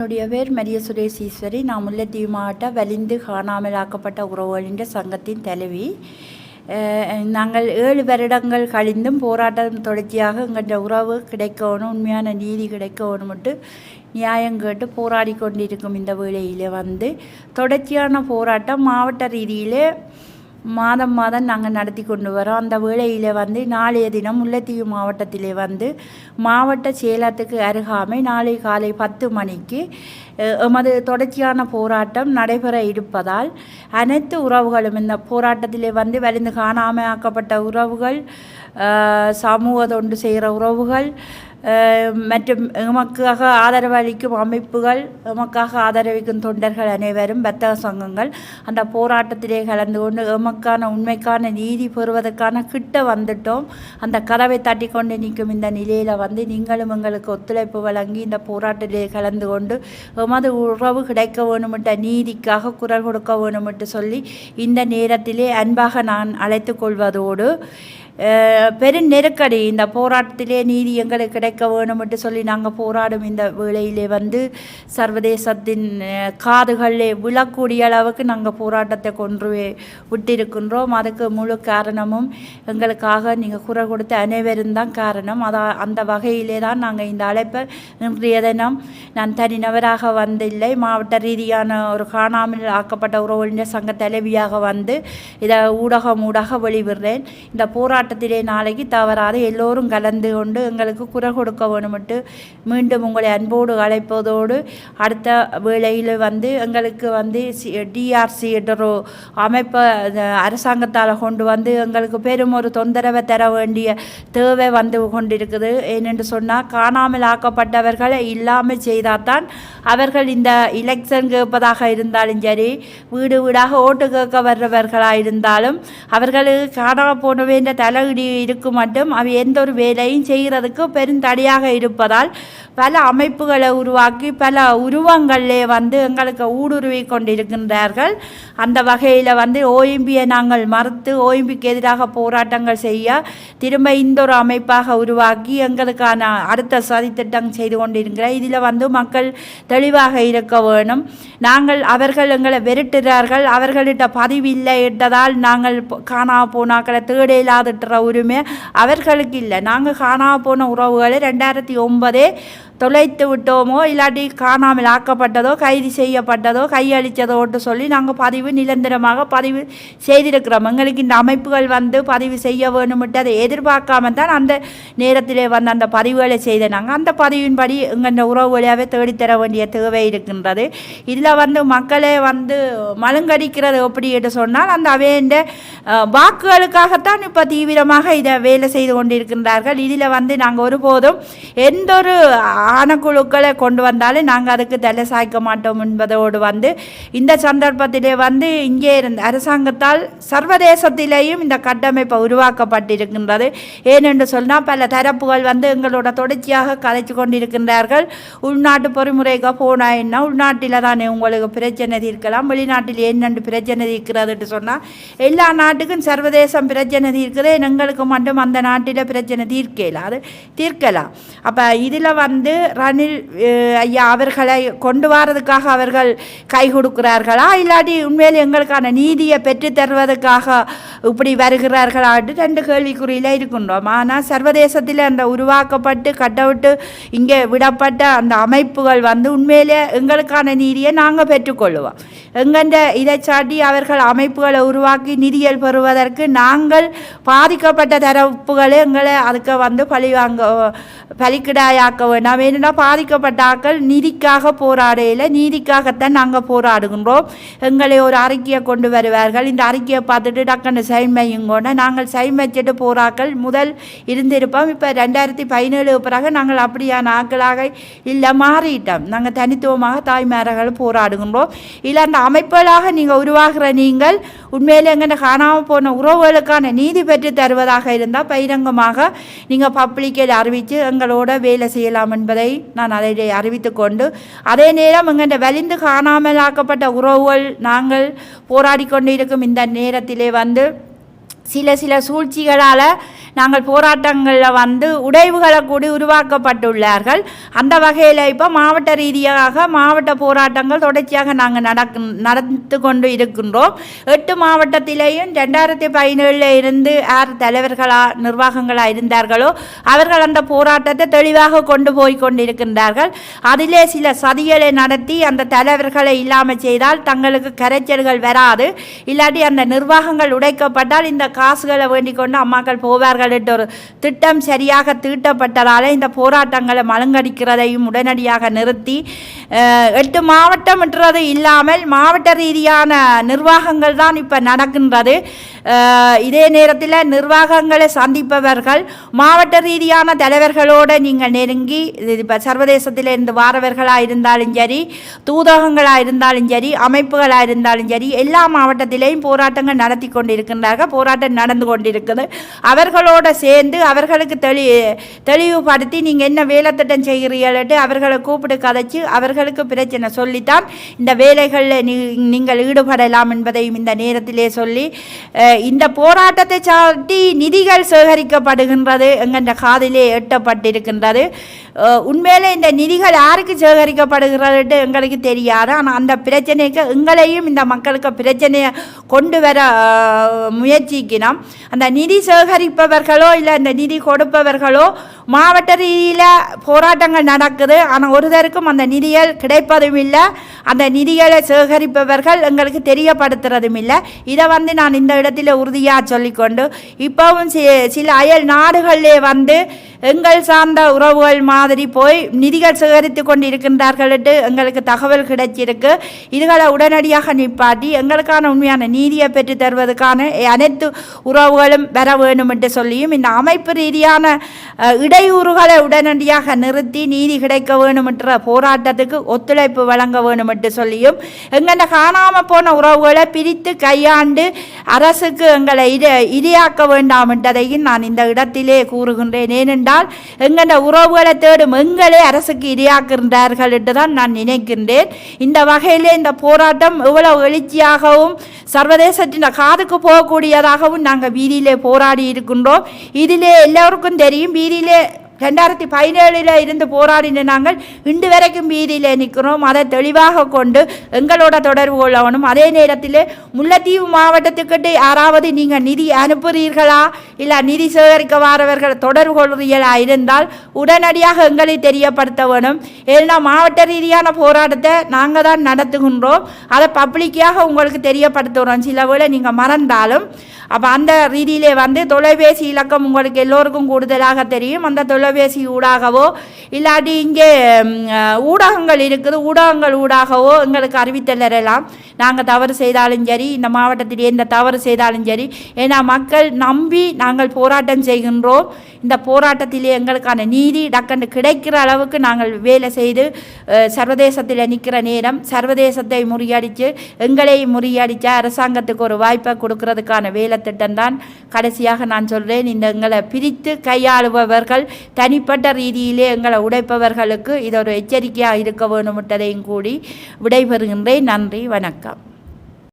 என்னுடைய பேர் மரிய சுரேஷ் ஈஸ்வரி நான் முல்லைத்தீவு மாவட்டம் வலிந்து காணாமலாக்கப்பட்ட உறவுகளின் சங்கத்தின் தலைவி. நாங்கள் ஏழு வருடங்கள் கழிந்தும் போராட்டம் தொடர்ச்சியாக எங்கள் உறவு கிடைக்கணும் உண்மையான நீதி கிடைக்கணும்ட்டு நியாயம் கேட்டு போராடி கொண்டிருக்கும் இந்த வேளையில் வந்து தொடர்ச்சியான போராட்டம் மாவட்ட ரீதியிலே மாதம் மாதம் நாங்கள் நடத்தி கொண்டு வரோம். அந்த வேளையில் வந்து நாளைய தினம் முல்லைத்தீவு மாவட்டத்திலே வந்து மாவட்ட செயலகத்துக்கு அருகாமை நாளை காலை பத்து மணிக்கு எமது தொடர்ச்சியான போராட்டம் நடைபெற இருப்பதால் அனைத்து உறவுகளும் இந்த போராட்டத்திலே வந்து வலிந்து காணாமல் ஆக்கப்பட்ட உறவுகள் சமூக தொண்டு செய்கிற உறவுகள் மற்றும் எமக்காக ஆதரவளிக்கும் அமைப்புகள் எமக்காக ஆதரவிக்கும் தொண்டர்கள் அனைவரும் வர்த்தக சங்கங்கள் அந்த போராட்டத்திலே கலந்து கொண்டு எமக்கான உண்மைக்கான நீதி பெறுவதற்கான கிட்ட வந்துட்டோம் அந்த கதவை தட்டி கொண்டு நிற்கும் இந்த நிலையில் வந்து நீங்களும் எங்களுக்கு ஒத்துழைப்பு வழங்கி இந்த போராட்டத்திலே கலந்து கொண்டு எமது உறவு கிடைக்க வேணுமிட்ட நீதிக்காக குரல் கொடுக்க வேணுமிட்டு சொல்லி இந்த நேரத்திலே அன்பாக நான் அழைத்து கொள்வதோடு பெரும் நெருக்கடி. இந்த போராட்டத்திலே நீதி எங்களுக்கு கிடைக்க வேணும்னு சொல்லி நாங்கள் போராடும் இந்த வேளையிலே வந்து சர்வதேசத்தின் காதுகளிலே விழக்கூடிய அளவுக்கு நாங்கள் போராட்டத்தை கொன்று விட்டிருக்கின்றோம். அதுக்கு முழு காரணமும் எங்களுக்காக நீங்கள் குரல் கொடுத்த அனைவரும் தான் காரணம். அதா அந்த வகையிலே தான் நாங்கள் இந்த அழைப்பை இன்றைய தினம் நான் தனிநபராக வந்தில்லை. மாவட்ட ரீதியான ஒரு காணாமல் ஆக்கப்பட்ட உறவுகளின் சங்க தலைவியாக வந்து இதை ஊடகம் ஊடாக வெளிவிடுறேன். இந்த ஆட்டத்திலே நாளைக்கு தவறாது. எல்லோரும் கலந்து கொண்டு எங்களுக்கு குரல் கொடுக்க வேணுமிட்டு மீண்டும் உங்களை அன்போடு அழைப்பதோடு அடுத்த வேளையில் வந்து எங்களுக்கு வந்து டிஆர்சி என்ற அமைப்பை அரசாங்கத்தால் கொண்டு வந்து எங்களுக்கு பெரும் ஒரு தொந்தரவை தர வேண்டிய தேவை வந்து கொண்டிருக்குது. ஏனென்று சொன்னால் காணாமல் ஆக்கப்பட்டவர்களை இல்லாமல் செய்தால்தான் அவர்கள் இந்த எலெக்ஷன் கேட்பதாக இருந்தாலும் சரி வீடு வீடாக ஓட்டு கேட்க வர்றவர்களாக இருந்தாலும் அவர்களுக்கு காணாமல் போனவே தலை தலையிடி இருக்கும் மட்டும் அவை எந்த ஒரு வேலையும் செய்கிறதுக்கு பெருந்தடையாக இருப்பதால் பல அமைப்புகளை உருவாக்கி பல உருவங்களிலே வந்து எங்களுக்கு ஊடுருவி கொண்டிருக்கின்றார்கள். அந்த வகையில் வந்து ஓஎம்பியை நாங்கள் மறுத்து ஓஎம்பிக்கு எதிராக போராட்டங்கள் செய்ய திரும்ப இந்த ஒரு அமைப்பாக உருவாக்கி எங்களுக்கான அடுத்த சதித்திட்டம் செய்து கொண்டிருக்கிற இதில் வந்து மக்கள் தெளிவாக இருக்க வேணும். நாங்கள் அவர்கள் எங்களை வெறுட்டுறார்கள். அவர்கள்ட்ட பதிவு இல்லை இட்டதால் நாங்கள் காணா போனாக்களை தேட காட்டுற உரிமை அவர்களுக்கு இல்லை. நாங்கள் காணா போன உறவுகளை ரெண்டாயிரத்தி ஒன்பதே தொலைத்து விட்டோமோ இல்லாட்டி காணாமல் ஆக்கப்பட்டதோ கைது செய்யப்பட்டதோ கையளித்ததோட்டு சொல்லி நாங்கள் பதிவு நிரந்தரமாக பதிவு செய்திருக்கிறோம். எங்களுக்கு இந்த அமைப்புகள் வந்து பதிவு செய்ய வேணும்ட்டு அதை எதிர்பார்க்காம தான் அந்த நேரத்திலே வந்து அந்த பதிவுகளை செய்த நாங்கள் அந்த பதிவின்படி எங்கள் வழியாகவே தேடித்தர வேண்டிய தேவை இருக்கின்றது. இதில் வந்து மக்களே வந்து மழுங்கடிக்கிறது எப்படி என்று சொன்னால் அந்த அவையண்ட வாக்குகளுக்காகத்தான் இப்போ தீவிரமாக இதை வேலை செய்து கொண்டிருக்கின்றார்கள். இதில் வந்து நாங்கள் ஒருபோதும் எந்த ஒரு ஆணக்குழுக்களை கொண்டு வந்தாலும் நாங்கள் அதுக்கு தலை சாய்க்க மாட்டோம் என்பதோடு வந்து இந்த சந்தர்ப்பத்திலே வந்து இங்கே இருந்த அரசாங்கத்தால் சர்வதேசத்திலேயும் இந்த கட்டமைப்பு உருவாக்கப்பட்டிருக்கின்றது. ஏனென்று சொன்னால் பல தரப்புகள் வந்து எங்களோட தொடர்ச்சியாக கதைச்சு கொண்டிருக்கின்றார்கள். உள்நாட்டு பொறிமுறைக்கு போனால் என்ன? உள்நாட்டில் தானே உங்களுக்கு பிரச்சனை தீர்க்கலாம். வெளிநாட்டில் என்னென்று பிரச்சனை இருக்கிறதுன்ட்டு சொன்னால் எல்லா நாட்டுக்கும் சர்வதேசம் பிரச்சனை இருக்குது எங்களுக்கு மட்டும் அந்த நாட்டில் பிரச்சனை தீர்க்கல? அது தீர்க்கலாம். அப்போ இதில் வந்து ரணில் ஐயா அவர்களை கொண்டு வரதுக்காக அவர்கள் கை கொடுக்கிறார்களா? இல்லாட்டி உண்மையில் எங்களுக்கான நீதியை பெற்றுத்தருவதற்காக இப்படி வருகிறார்களாட்டு ரெண்டு கேள்விக்குறியில் இருக்கின்றோம். ஆனால் சர்வதேசத்தில் அந்த உருவாக்கப்பட்டு கட்டவிட்டு இங்கே விடப்பட்ட அந்த அமைப்புகள் வந்து உண்மையிலே எங்களுக்கான நீதியை நாங்கள் பெற்றுக்கொள்வோம் எங்கென்ற இதை சாட்டி அவர்கள் அமைப்புகளை உருவாக்கி நிதியல் பெறுவதற்கு நாங்கள் பாதிக்கப்பட்ட தரப்புகளை எங்களை அதுக்கு வந்து பழி வாங்க பலிக்கிடாயாக்க வேண்டாம். ஏன்னா பாதிக்கப்பட்ட ஆக்கள் நிதிக்காக போராடையில் நீதிக்காகத்தான் நாங்கள் போராடுகின்றோம். எங்களை ஒரு அறிக்கையை கொண்டு வருவார்கள். இந்த அறிக்கையை பார்த்துட்டு டக்குன்னு சைமையுங்கோன்னு நாங்கள் சைமைச்சிட்டு போராக்கள் முதல் இருந்திருப்போம். இப்போ ரெண்டாயிரத்தி பதினேழு பிறகு நாங்கள் அப்படியான ஆக்களாக இல்லை மாறிட்டோம். நாங்கள் தனித்துவமாக தாய்மார்கள் போராடுகின்றோம். இல்லை அந்த அமைப்புகளாக நீங்கள் உருவாகிற நீங்கள் உண்மையிலே எங்கள்கிட்ட காணாமல் போன உறவுகளுக்கான நீதி பெற்று தருவதாக இருந்தால் பகிரங்கமாக நீங்கள் பப்ளிக்கில் அறிவித்து எங்களோட வேலை செய்யலாம் என்பதை நான் அதை அறிவித்து கொண்டு அதே நேரம் எங்கள்கிட்ட வலிந்து காணாமலாக்கப்பட்ட உறவுகள் நாங்கள் போராடி கொண்டிருக்கும் இந்த நேரத்திலே வந்து சில சில சூழ்ச்சிகளால் நாங்கள் போராட்டங்களில் வந்து உடைவுகளை கூடி உருவாக்கப்பட்டுள்ளார்கள். அந்த வகையில் இப்போ மாவட்ட ரீதியாக மாவட்ட போராட்டங்கள் தொடர்ச்சியாக நாங்கள் நடக்கு நடந்து கொண்டு இருக்கின்றோம். எட்டு மாவட்டத்திலேயும் ரெண்டாயிரத்தி பதினேழில் இருந்து யார் தலைவர்களாக நிர்வாகங்களாக இருந்தார்களோ அவர்கள் அந்த போராட்டத்தை தெளிவாக கொண்டு போய் கொண்டிருக்கின்றார்கள். அதிலே சில சதிகளை நடத்தி அந்த தலைவர்களை இல்லாமல் செய்தால் தங்களுக்கு கரைச்சல்கள் வராது. இல்லாட்டி அந்த நிர்வாகங்கள் உடைக்கப்பட்டால் இந்த காசுகளை வேண்டிக் கொண்டு அம்மாக்கள் போவார்கள். என்ற ஒரு திட்டம் சரியாக தீட்டப்பட்டதால் இந்த போராட்டங்களை மலங்கடிக்கிறதையும் உடனடியாக நிறுத்தி எட்டு மாவட்டம் என்றது இல்லாமல் மாவட்ட ரீதியான நிர்வாகங்கள் தான் இப்போ நடக்கின்றது. இதே நேரத்தில் நிர்வாகங்களை சந்திப்பவர்கள் மாவட்ட ரீதியான தலைவர்களோடு நீங்கள் நெருங்கி இப்போ சர்வதேசத்தில் இருந்து வாரவர்களாக இருந்தாலும் சரி தூதகங்களாக இருந்தாலும் சரி அமைப்புகளாக இருந்தாலும் சரி எல்லா மாவட்டத்திலேயும் போராட்டங்கள் நடத்தி கொண்டிருக்கின்றார்கள் போராட்டம் நடந்து கொண்டிருக்குது. அவர்களோட சேர்ந்து அவர்களுக்கு தெளி தெளிவுபடுத்தி நீங்கள் என்ன வேலை திட்டம் செய்கிறீர்கள்ட்டு அவர்களை கூப்பிட்டு கதைச்சு அவர்களுக்கு பிரச்சனை சொல்லித்தான். இந்த வேலைகளில் நீ நீங்கள் ஈடுபடலாம் என்பதையும் இந்த நேரத்திலே சொல்லி இந்த போராட்டத்தை சாட்டி நிதிகள் சேகரிக்கப்படுகின்றது என்கின்ற காதிலே எட்டப்பட்டிருக்கின்றது. உண்மையிலே இந்த நிதிகள் யாருக்கு சேகரிக்கப்படுகிறது எங்களுக்கு தெரியாது. ஆனால் அந்த பிரச்சனைக்கு எங்களையும் இந்த மக்களுக்கு பிரச்சனையை கொண்டு வர முயற்சிக்கணும். அந்த நிதி சேகரிப்பவர்களோ இல்லை இந்த நிதி கொடுப்பவர்களோ மாவட்ட ரீதியில் போராட்டங்கள் நடக்குது. ஆனால் ஒருதருக்கும் அந்த நிதிகள் கிடைப்பதும் இல்லை அந்த நிதிகளை சேகரிப்பவர்கள் எங்களுக்கு தெரியப்படுத்துறதும் இல்லை இதை வந்து நான் இந்த இடத்துல உறுதியாக சொல்லிக்கொண்டு இப்போவும் சில அயல் நாடுகளிலே வந்து எங்கள் சார்ந்த உறவுகள் மாதிரி போய் நிதிகள் சேகரித்து கொண்டு இருக்கின்றார்கள்ட்டு எங்களுக்கு தகவல் கிடைச்சிருக்கு. இதுகளை உடனடியாக நிப்பாட்டி எங்களுக்கான உண்மையான நீதியை பெற்று தருவதற்கான அனைத்து உறவுகளும் வர வேண்டும் என்று சொல்லியும் இந்த அமைப்பு ரீதியான இட இடையூறுகளை உடனடியாக நிறுத்தி நீதி கிடைக்க வேணுமென்ற போராட்டத்துக்கு ஒத்துழைப்பு வழங்க வேணும் என்று சொல்லியும் எங்களை காணாமல் போன உறவுகளை பிரித்து கையாண்டு அரசுக்கு எங்களை இது இரையாக்க வேண்டாம் என்றதையும் நான் இந்த இடத்திலே கூறுகின்றேன். ஏனென்றால் எங்களோட உறவுகளை தேடும் எங்களே அரசுக்கு இரையாக்குகின்றார்கள் என்று தான் நான் நினைக்கின்றேன். இந்த வகையிலே இந்த போராட்டம் எவ்வளவு எழுச்சியாகவும் சர்வதேசத்தின் காதுக்கு போகக்கூடியதாகவும் நாங்கள் வீதியிலே போராடி இருக்கின்றோம். இதிலே எல்லோருக்கும் தெரியும் வீதியிலே ரெண்டாயிரத்தி பதினேழில் இருந்து போராடின நாங்கள் இன்று வரைக்கும் வீதியில் நிற்கிறோம். அதை தெளிவாக கொண்டு எங்களோட தொடர்பு கொள்ளணும் அதே நேரத்தில் முல்லைத்தீவு மாவட்டத்துக்கிட்டு யாராவது நீங்கள் நிதி அனுப்புகிறீர்களா இல்லை நிதி சேகரிக்க வாரவர்கள் தொடர்பு கொள்கிறீர்களா இருந்தால் உடனடியாக எங்களை தெரியப்படுத்த வேணும் ஏன்னா மாவட்ட ரீதியான போராட்டத்தை நாங்கள் தான் நடத்துகின்றோம். அதை பப்ளிக்காக உங்களுக்கு தெரியப்படுத்துகிறோம். சில வேளை நீங்கள் மறந்தாலும். அப்போ அந்த ரீதியிலே வந்து தொலைபேசி இலக்கம் உங்களுக்கு எல்லோருக்கும் கூடுதலாக தெரியும். அந்த தொலை தொலைபேசி ஊடாகவோ இல்லாட்டி இங்கே ஊடகங்கள் இருக்குது ஊடகங்கள் ஊடாகவோ எங்களுக்கு அறிவித்தலரெல்லாம் நாங்கள் தவறு செய்தாலும் சரி இந்த மாவட்டத்தில் எந்த தவறு செய்தாலும் சரி ஏன்னா மக்கள் நம்பி நாங்கள் போராட்டம் செய்கின்றோம். இந்த போராட்டத்திலே எங்களுக்கான நீதி டக்கண்டு கிடைக்கிற அளவுக்கு நாங்கள் வேலை செய்து சர்வதேசத்தில் நிற்கிற நேரம் சர்வதேசத்தை முறியடித்து எங்களை முறியடித்த அரசாங்கத்துக்கு ஒரு வாய்ப்பை கொடுக்கறதுக்கான வேலை திட்டம் தான் கடைசியாக நான் சொல்கிறேன் இந்த எங்களை பிரித்து கையாளுபவர்கள் தனிப்பட்ட ரீதியிலே எங்களை உடைப்பவர்களுக்கு இது ஒரு எச்சரிக்கையாக இருக்க வேணுமுட்டதையும் கூடி விடைபெறுகின்றேன். நன்றி வணக்கம்.